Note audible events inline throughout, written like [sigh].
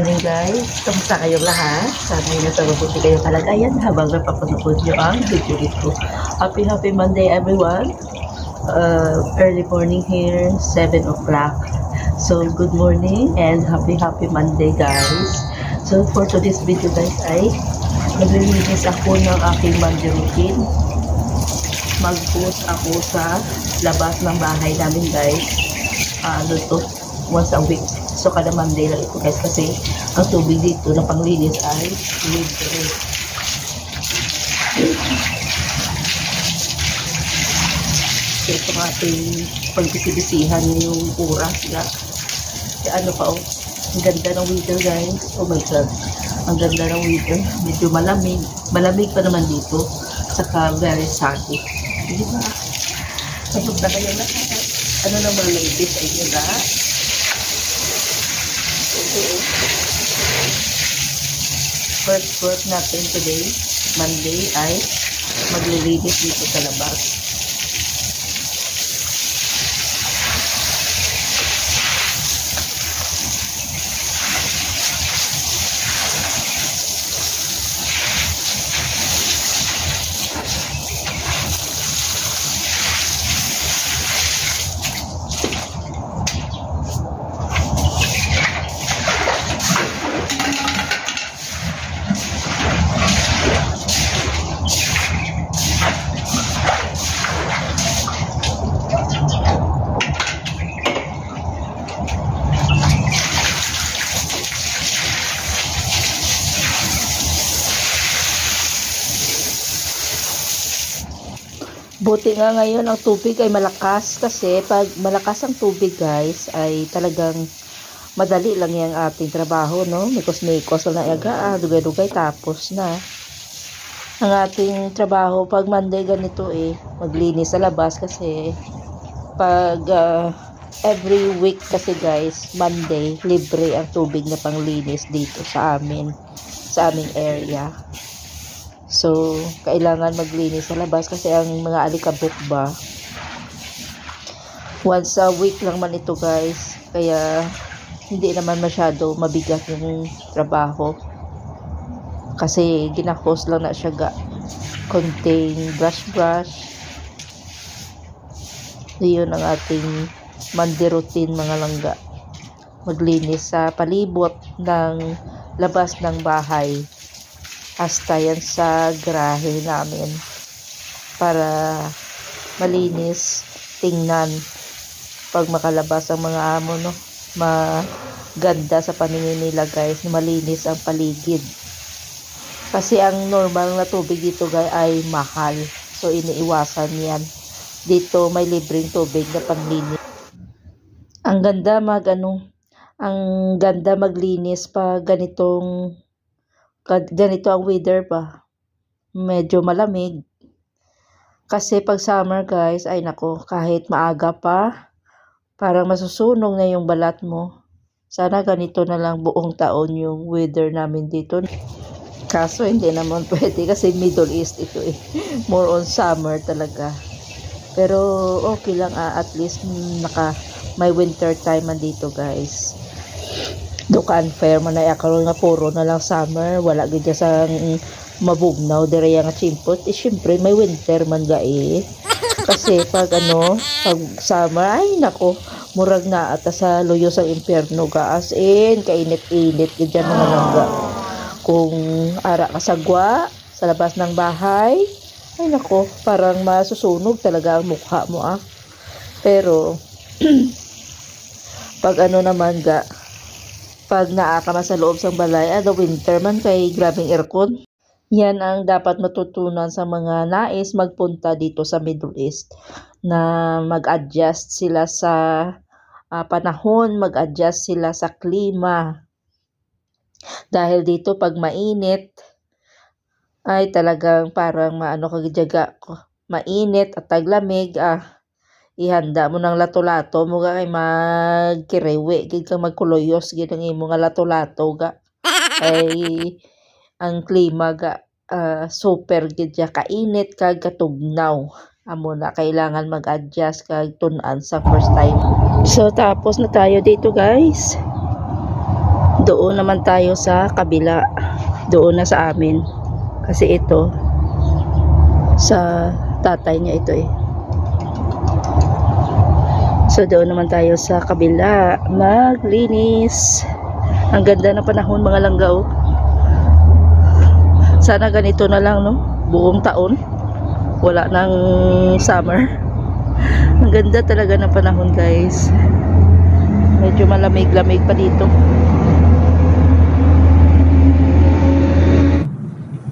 morning guys. Kamusta kayong lahat? Sana ay nasa mabuti kayong kalagayan habang napapanood nyo ang video ito. Happy happy Monday everyone. Uh, early morning here, 7 o'clock. So good morning and happy happy Monday guys. So for today's video guys ay maglilinis ako ng aking Monday routine. Mag-post ako sa labas ng bahay namin guys. Ah, ano to? Once a week. So, kada Monday lang ito guys kasi ang tubig dito na panglinis ay libre. So, ito ang ating pagbisibisihan yung oras na ano pa oh, ang ganda ng weather guys. Oh my god. Ang ganda ng weather. Medyo malamig. Malamig pa naman dito. Saka very sunny. Di ba? Kapag na kayo na ano naman ladies ay yun na. First work natin today, Monday, ay maglilinis dito sa labas. Buti nga ngayon ang tubig ay malakas kasi pag malakas ang tubig guys ay talagang madali lang yung ating trabaho no. Mikos-mikos na aga, ah, dugay-dugay tapos na. Ang ating trabaho pag Monday ganito eh, maglinis sa labas kasi pag ah, every week kasi guys, Monday, libre ang tubig na panglinis dito sa amin, sa aming area. So, kailangan maglinis sa labas kasi ang mga alikabok ba, once a week lang man ito guys. Kaya, hindi naman masyado mabigat yung trabaho. Kasi, ginakos lang na siya ga. Konting brush-brush. Yun ang ating Monday routine mga langga. Maglinis sa palibot ng labas ng bahay hasta yan sa garahe namin para malinis tingnan pag makalabas ang mga amo no? Maganda sa paningin nila guys malinis ang paligid. Kasi ang normal na tubig dito guys ay mahal. So iniiwasan yan. Dito may libreng tubig na panglinis. Ang ganda mag ano ang ganda maglinis pag ganitong ganito ang weather pa. Medyo malamig. Kasi pag summer guys, ay nako, kahit maaga pa, parang masusunog na yung balat mo. Sana ganito na lang buong taon yung weather namin dito. Kaso hindi naman [laughs] pwede kasi Middle East ito eh. More on summer talaga. Pero okay lang ah, at least naka may winter time man dito guys dukan fair man ay akaroon nga puro na lang summer. Wala gid sa mabugnaw. Dire nga chimpot. Eh syempre may winter man ga eh. Kasi pag ano pag summer ay nako murag na ata sa luyo sa impyerno ga. As in kainit-init gid yan mga langga kung ara ka sagwa sa labas ng bahay ay nako parang masusunog talaga ang mukha mo ah. Pero [clears throat] pag ano naman ga pag naa ka sa loob ng balay, ah, the winter man kay grabing aircon. Yan ang dapat matutunan sa mga nais magpunta dito sa Middle East na mag-adjust sila sa ah, panahon, mag-adjust sila sa klima. Dahil dito pag mainit ay talagang parang maano kagidyaga mainit at taglamig ah ihanda mo ng lato-lato mo ga kay magkirewe gid kang magkuluyos gid ang imo nga lato-lato ga [laughs] ay ang klima ga ah, super gid siya kainit kag katugnaw amo na kailangan mag-adjust kag tun-an sa first time so tapos na tayo dito guys Doon naman tayo sa kabila. Doon na sa amin. Kasi ito, sa tatay niya ito eh. So doon naman tayo sa kabila. Maglinis. Ang ganda ng panahon mga langgaw. Sana ganito na lang no. Buong taon. Wala nang summer. [laughs] Ang ganda talaga ng panahon guys. Medyo malamig-lamig pa dito.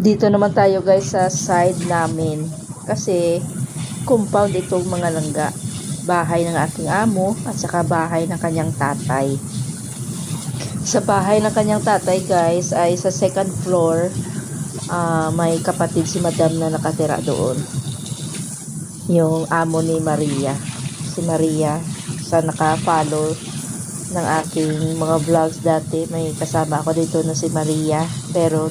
Dito naman tayo guys sa side namin. Kasi compound itong mga langga. Bahay ng aking amo at saka bahay ng kanyang tatay. Sa bahay ng kanyang tatay guys ay sa second floor ah, may kapatid si madam na nakatira doon. Yung amo ni Maria. Si Maria sa naka-follow ng aking mga vlogs dati may kasama ako dito na si Maria pero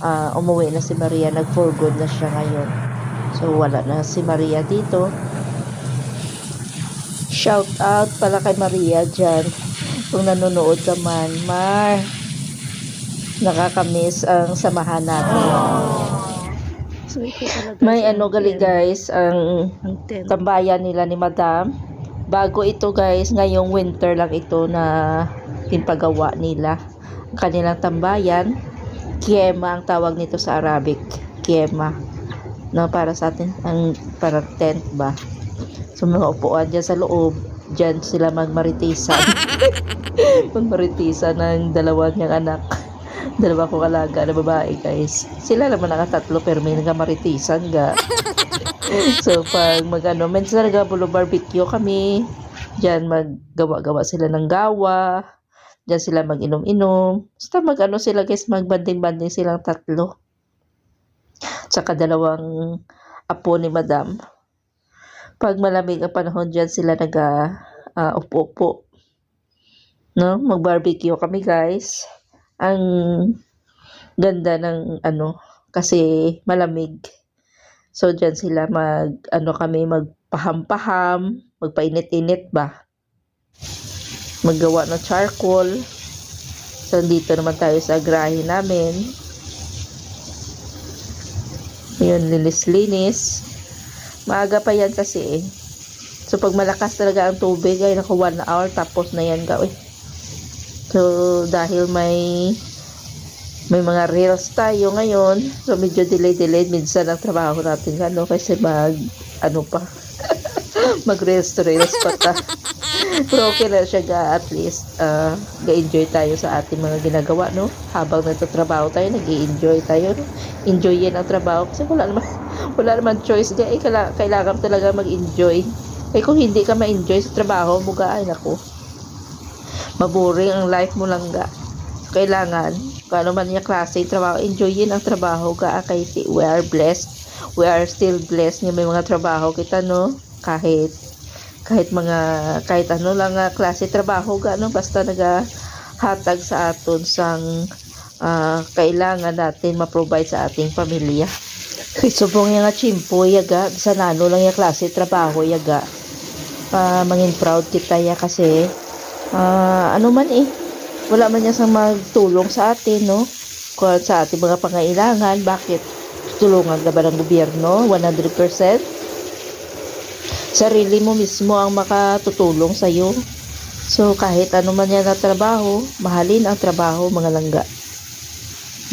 ah, umuwi na si Maria nag for good na siya ngayon so wala na si Maria dito shout out pala kay Maria dyan. Kung nanonood ka man Mar nakakamiss ang samahan natin. May ano gali guys ang tambayan nila ni Madam. Bago ito guys ngayong winter lang ito na pinpagawa nila. Ang kanilang tambayan kiema ang tawag nito sa Arabic. Kiema. No para sa atin ang para tent ba so mga upuan dyan sa loob dyan sila magmaritisan [laughs] magmaritisan ng dalawa niyang anak dalawa kong alaga na babae guys sila naman nakatatlo pero may nagamaritisan ga [laughs] so pag mag ano, minsan nagbulo barbecue kami. Diyan maggawa-gawa sila ng gawa. Diyan sila mag-inom-inom. Basta mag ano sila guys, magbanding-banding silang tatlo. Tsaka dalawang apo ni madam. Pag malamig ang panahon diyan sila naga ah, upo-upo. No, mag-barbecue kami guys. Ang ganda ng ano kasi malamig. So, dyan sila mag, ano kami, magpaham-paham, magpainit-init ba? Maggawa ng charcoal. So, dito naman tayo sa grahe namin. Yun, linis-linis. Maaga pa yan kasi eh. So, pag malakas talaga ang tubig, ay naku, one hour, tapos na yan gawin. So, dahil may may mga reels tayo ngayon. So, medyo delay-delayed. Minsan ang trabaho natin ano, kasi mag, ano pa, [laughs] mag-reels to reels pa ta. [laughs] Pero okay na siya ga, at least, uh, ga-enjoy tayo sa ating mga ginagawa, no? Habang nagtatrabaho tayo, nag enjoy tayo, no? Enjoy yan ang trabaho. Kasi wala naman, wala naman choice. Ga, eh, kaila- kailangan talaga mag-enjoy. Eh, kung hindi ka ma-enjoy sa trabaho mo, ga, ay, naku. Maboring ang life mo lang, ga kailangan kung ano man yung klase trabaho enjoyin ang trabaho ka kay we are blessed we are still blessed nga may mga trabaho kita no kahit kahit mga kahit ano lang nga klase trabaho ka no basta naga hatag sa aton sang ah, kailangan natin ma-provide sa ating pamilya subong yung nga chimpo yaga sa nano lang yung klase trabaho yaga pa mangin proud kita ya kasi ah, ano man eh wala man niya sa magtulong sa atin, no? Kung sa ating mga pangailangan, bakit tulungan ka ba ng gobyerno? 100%? Sarili mo mismo ang makatutulong sa iyo. So, kahit ano man yan na trabaho, mahalin ang trabaho, mga langga.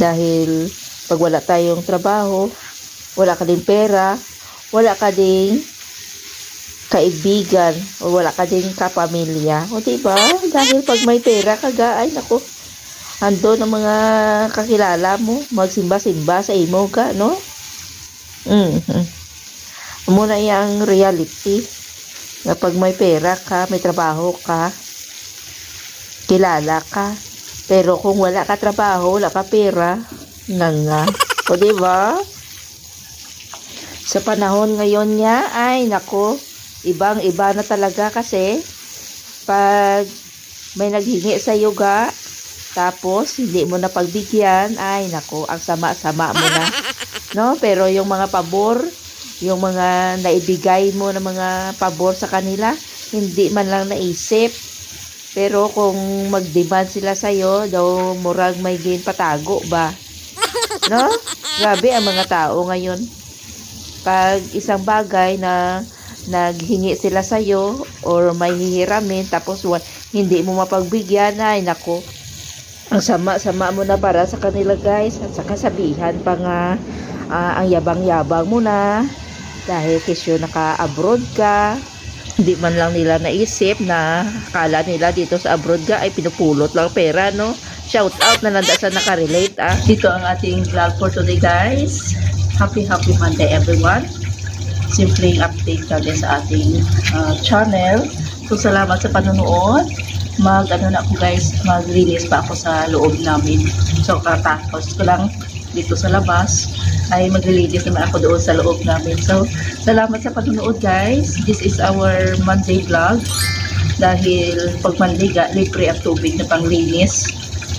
Dahil, pag wala tayong trabaho, wala ka ding pera, wala ka ding kaibigan o wala ka din kapamilya. O diba? Dahil pag may pera ka ga, ay nako, ando ng mga kakilala mo, magsimba-simba sa imo ka, no? Mm -hmm. Muna yung reality. Na pag may pera ka, may trabaho ka, kilala ka. Pero kung wala ka trabaho, wala ka pera, nga nga. O diba? Sa panahon ngayon niya, ay nako, ibang iba na talaga kasi pag may naghingi sa yoga tapos hindi mo na pagbigyan ay nako ang sama-sama mo na [laughs] no pero yung mga pabor yung mga naibigay mo ng mga pabor sa kanila hindi man lang naisip Pero kung mag-demand sila sa'yo, daw murag may gain patago ba? [laughs] No? Grabe ang mga tao ngayon. Pag isang bagay na naghingi sila sa'yo or may hihiramin tapos hindi mo mapagbigyan ay nako ang sama-sama mo na para sa kanila guys. At saka sabihan pa nga ah, ang yabang-yabang mo na dahil kisyo naka-abroad ka. Hindi man lang nila naisip na akala nila dito sa abroad ka ay pinupulot lang pera no? Shout out na nanda sa nakarelate ah. Dito ang ating vlog for today guys happy happy Monday everyone. Simpleng update kami sa ating ah, channel. So salamat sa panonood. Mag ano na ako guys mag-release pa ako sa loob namin. So katapos ko lang dito sa labas ay mag-release naman ako doon sa loob namin. So salamat sa panonood guys. This is our Monday vlog. Dahil pag Monday ga, libre ang tubig na panglinis.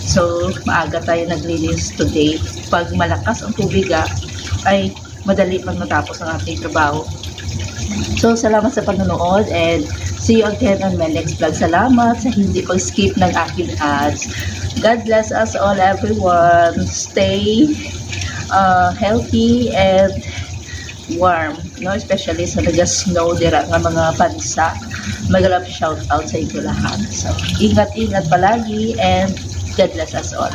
So maaga tayo naglinis today. Pag malakas ang tubig ga, ay madali pag matapos ang ating trabaho So, salamat sa panonood and see you again on my next vlog. Salamat sa hindi pag-skip ng aking ads. God bless us all, everyone. Stay uh, healthy and warm. No? Especially sa nag-snow dira nga mga bansa. Magalap shout out sa inyo lahat. So, ingat-ingat palagi and God bless us all.